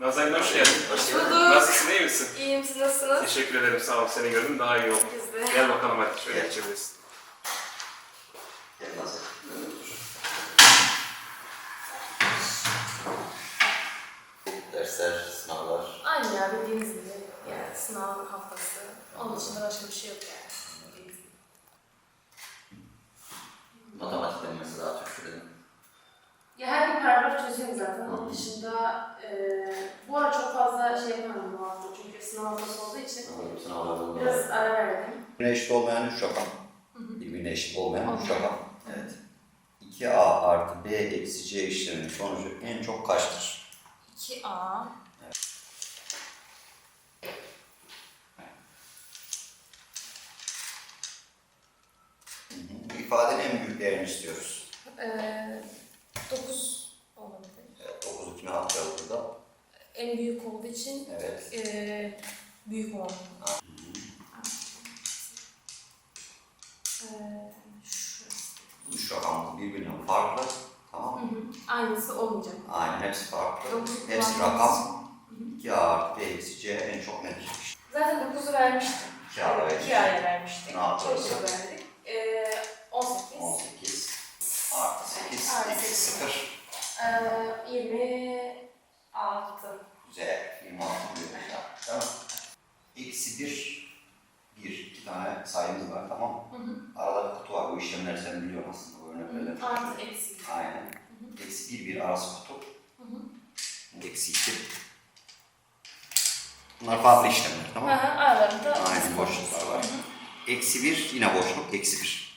Nazan hoş geldin. Hoş bulduk. Nasılsın, iyi misin? İyiyim, siz nasılsınız? Teşekkür ederim, sağ ol. Seni gördüm, daha iyi oldum. Biz de. Gel bakalım hadi, şöyle Gel. geçebiliriz. Gel Nazan. Dersler, sınavlar. Aynı ya bildiğiniz gibi. Yani sınav haftası. Onun dışında başka bir şey yok yani. Bildiğiniz gibi. Matematikten mesela Türkçeden. Ya her bir paragraf çözüyorum zaten. Onun dışında e, bu ara çok fazla şey yapamıyorum bu hafta. Çünkü sınav haftası olduğu için Sınavlar, sınavlar biraz ara verdim. Birbirine eşit olmayan üç rakam. Birbirine eşit olmayan üç Olmayan. rakam. Evet. 2a artı b eksi c işleminin sonucu en çok kaçtır? 2A. Hı hı. Bu ifadenin en büyük değerini istiyoruz. E, 9 olabilir. Evet, 9'u kime atacağız burada? En büyük olduğu için Evet. e, büyük olan. E, şurası. Üç rakam birbirinden farklı. Tamam Hı mı? hı. Aynısı olmayacak. Aynen hepsi farklı. Dokuzu Hepsi rakam. 2a artı eksi c en çok nedir? Zaten 9'u vermiştim. 2a verdik. 2A'ya vermiştik. Ne yapacağız? 9'u verdik. Ee, 18. 18 artı 8 Artı sekiz. 0. Ee, 26. Güzel. 26 diyoruz ya. Tamam. Eksi 1, 1. İki tane sayımız var tamam mı? Hı hı. Arada bir kutu var. Bu işlemleri sen biliyorsun aslında. Bu örneklerden. Artı eksi. Aynen. Eksi 1, 1 arası kutu. Hı hı. Eksi 2. Bunlar farklı işlemler Hı tamam hı, mı? aralarında Aynen boşluklar var. Eksi 1 yine boşluk. Eksi 1.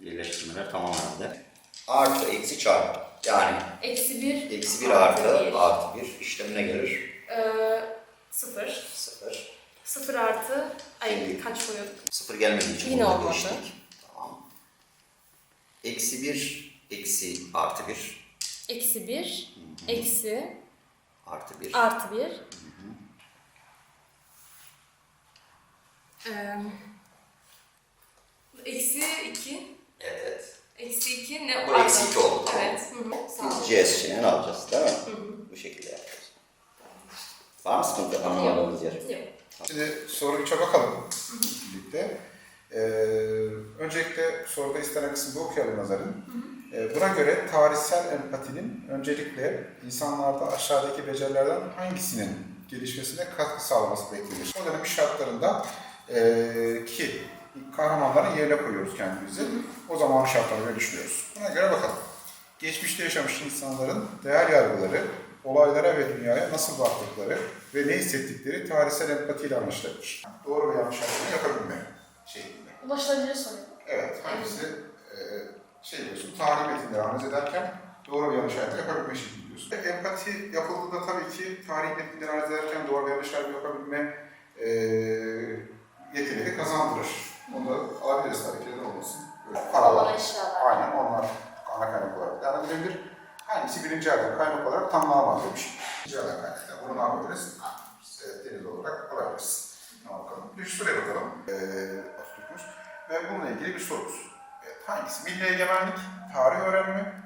Eksi bir. Birleştirmeler tamam herhalde. Artı eksi çarpı. Yani Eksi 1. eksi 1 artı bir. artı 1 işlemine gelir. Ee, 0. 0. 0 artı. Ay Şimdi- kaç koyuyorduk? 0 gelmediği için Yine bunu olmadı. geçtik. Tamam. Eksi 1 eksi artı 1 Eksi 1. Eksi. artı 1. Artı 1. Ee, eksi 2. Evet. Eksi 2 ne? Bu eksi iki oldu, tamam. Evet. Hı hı. Sağ Biz olun. C seçeneğini alacağız değil mi? Hı hı. Bu şekilde yapacağız. Var mı sıkıntı anlamadığınız yer? Yok. Şimdi soruyuça bakalım birlikte. Ee, öncelikle soruda istenen kısmı okuyalım nazarın. Ee, buna göre tarihsel empatinin öncelikle insanlarda aşağıdaki becerilerden hangisinin gelişmesine katkı sağlaması beklenir? O dönemin şartlarında ee, ki kahramanların yerine koyuyoruz kendimizi. O zaman şartlarına göre düşünüyoruz. Buna göre bakalım. Geçmişte yaşamış insanların değer yargıları, olaylara ve dünyaya nasıl baktıkları ve ne hissettikleri tarihsel empatiyle anlaşılabilir. Doğru ve yanlış ayrımı yapabilme şeklinde. Ulaşılabilir soru. Evet, hangisi e, şey diyorsun, tarih metinleri analiz ederken doğru ve yanlış ayrımı yapabilme şeklinde diyorsun. Ve Empati yapıldığında tabii ki tarih metinleri analiz ederken doğru ve yanlış ayrımı yapabilme e, yeteneği kazandırır. Onu da alabiliriz tabii ki, neden olmasın. Böyle paralar, eşyalar. Aynen onlar ana kaynak olarak değerlendirilebilir. Hangisi birinci elden kaynak olarak tanımlanamaz demiş. Birinci elden kaynak. Yani bunu ne yapabiliriz? Evet, deniz olarak alabiliriz. Ne bakalım? Bir şuraya bakalım. Ee. Ve bununla ilgili bir sorumuz. Evet, hangisi? Milli egemenlik, tarih öğrenme,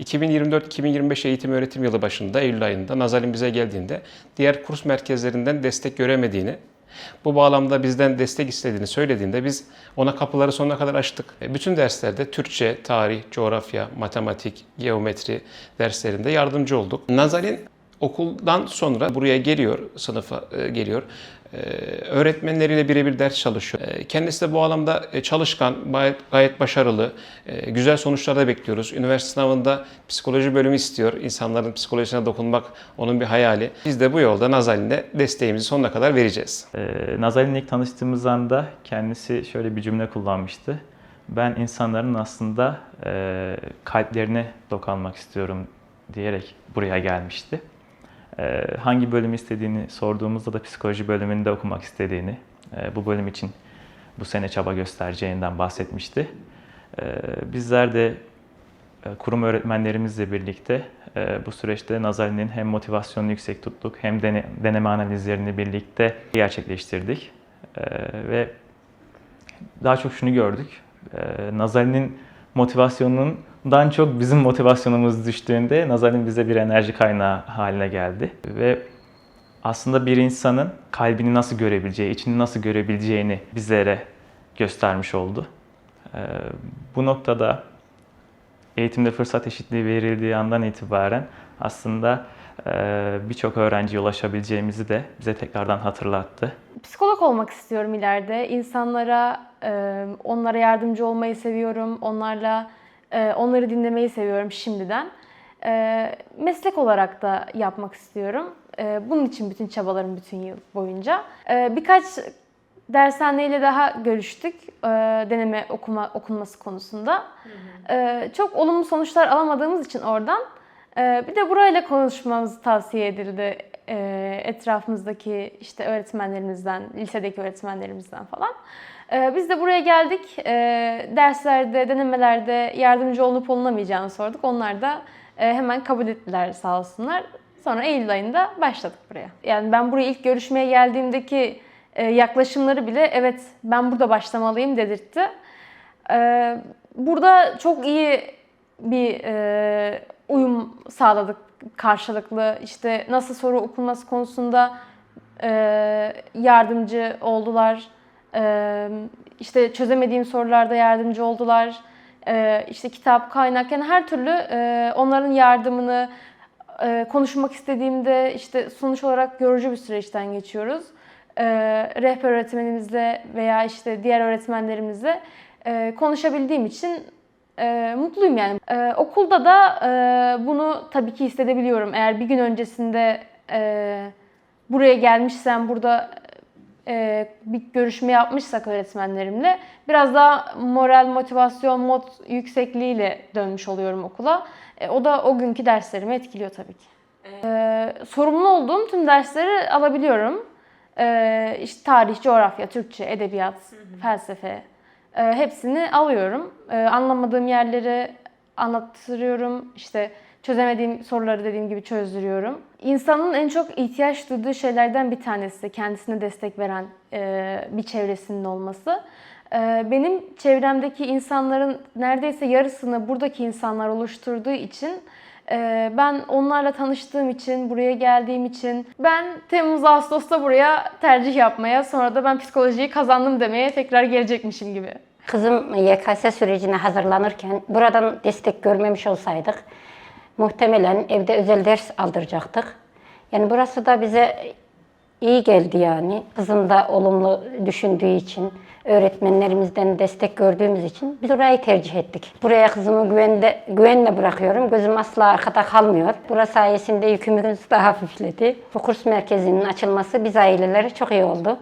...2024-2025 eğitim öğretim yılı başında Eylül ayında Nazal'in bize geldiğinde diğer kurs merkezlerinden destek göremediğini, bu bağlamda bizden destek istediğini söylediğinde biz ona kapıları sonuna kadar açtık. E, Bütün derslerde Türkçe, tarih, coğrafya, matematik, geometri derslerinde yardımcı olduk. Nazal'in okuldan sonra buraya geliyor, sınıfa e, geliyor. E, öğretmenleriyle birebir ders çalışıyor. E, kendisi de bu alanda e, çalışkan, gayet, başarılı, e, güzel sonuçlar da bekliyoruz. Üniversite sınavında psikoloji bölümü istiyor. İnsanların psikolojisine dokunmak onun bir hayali. Biz de bu yolda Nazalin'de desteğimizi sonuna kadar vereceğiz. Ee, Nazar'ın ilk tanıştığımız anda kendisi şöyle bir cümle kullanmıştı. Ben insanların aslında e, kalplerine dokunmak istiyorum diyerek buraya gelmişti. E, hangi bölümü istediğini sorduğumuzda da psikoloji bölümünde okumak istediğini, e, bu bölüm için bu sene çaba göstereceğinden bahsetmişti. E, bizler de e, kurum öğretmenlerimizle birlikte e, bu süreçte Nazali'nin hem motivasyonunu yüksek tuttuk hem dene- deneme analizlerini birlikte gerçekleştirdik. E, Ve daha çok şunu gördük. E, Nazali'nin motivasyonundan çok bizim motivasyonumuz düştüğünde Nazali bize bir enerji kaynağı haline geldi. Ve aslında bir insanın kalbini nasıl görebileceği, içini nasıl görebileceğini bizlere göstermiş oldu. E, Bu noktada eğitimde fırsat eşitliği verildiği andan itibaren aslında e, birçok öğrenciye ulaşabileceğimizi de bize tekrardan hatırlattı. Psikolog olmak istiyorum ileride. İnsanlara, e, onlara yardımcı olmayı seviyorum. Onlarla, e, onları dinlemeyi seviyorum şimdiden. E, meslek olarak da yapmak istiyorum. E, bunun için bütün çabalarım bütün yıl boyunca. E, birkaç dershaneyle daha görüştük e, deneme okuma okunması konusunda. E, çok olumlu sonuçlar alamadığımız için oradan e, bir de burayla konuşmamızı tavsiye edildi e, etrafımızdaki işte öğretmenlerimizden, lisedeki öğretmenlerimizden falan. E, biz de buraya geldik. E, derslerde, denemelerde yardımcı olup olunamayacağını sorduk. Onlar da e, hemen kabul ettiler sağ olsunlar. Sonra Eylül ayında başladık buraya. Yani ben buraya ilk görüşmeye geldiğimdeki e, yaklaşımları bile evet ben burada başlamalıyım dedirtti. E, burada çok iyi bir e, uyum sağladık karşılıklı. İşte nasıl soru okunması konusunda e, yardımcı oldular. E, işte çözemediğim sorularda yardımcı oldular. E, işte kitap, kaynak yani her türlü e, onların yardımını e, konuşmak istediğimde işte sonuç olarak yorucu bir süreçten geçiyoruz. E, rehber öğretmenimizle veya işte diğer öğretmenlerimizle e, konuşabildiğim için e, mutluyum yani. E, okulda da e, bunu tabii ki hissedebiliyorum. Eğer bir gün öncesinde e, buraya gelmişsem, burada e, bir görüşme yapmışsak öğretmenlerimle biraz daha moral, motivasyon, mod yüksekliğiyle dönmüş oluyorum okula. E, o da o günkü derslerimi etkiliyor tabii ki. E, sorumlu olduğum tüm dersleri alabiliyorum. E, işte tarih, coğrafya, Türkçe, edebiyat, felsefe e, hepsini alıyorum. E, anlamadığım yerleri anlattırıyorum. İşte çözemediğim soruları dediğim gibi çözdürüyorum. İnsanın en çok ihtiyaç duyduğu şeylerden bir tanesi kendisine destek veren e, bir çevresinin olması. E, benim çevremdeki insanların neredeyse yarısını buradaki insanlar oluşturduğu için e, ben onlarla tanıştığım için, buraya geldiğim için ben Temmuz Ağustos'ta buraya tercih yapmaya, sonra da ben psikolojiyi kazandım demeye tekrar gelecekmişim gibi. Kızım YKS sürecine hazırlanırken buradan destek görmemiş olsaydık muhtemelen evde özel ders aldıracaktık. Yani burası da bize iyi geldi yani. Kızım da olumlu düşündüğü için, öğretmenlerimizden destek gördüğümüz için biz orayı tercih ettik. Buraya kızımı güvende, güvenle bırakıyorum. Gözüm asla arkada kalmıyor. Burası sayesinde yükümüz daha hafifledi. Bu kurs merkezinin açılması biz ailelere çok iyi oldu.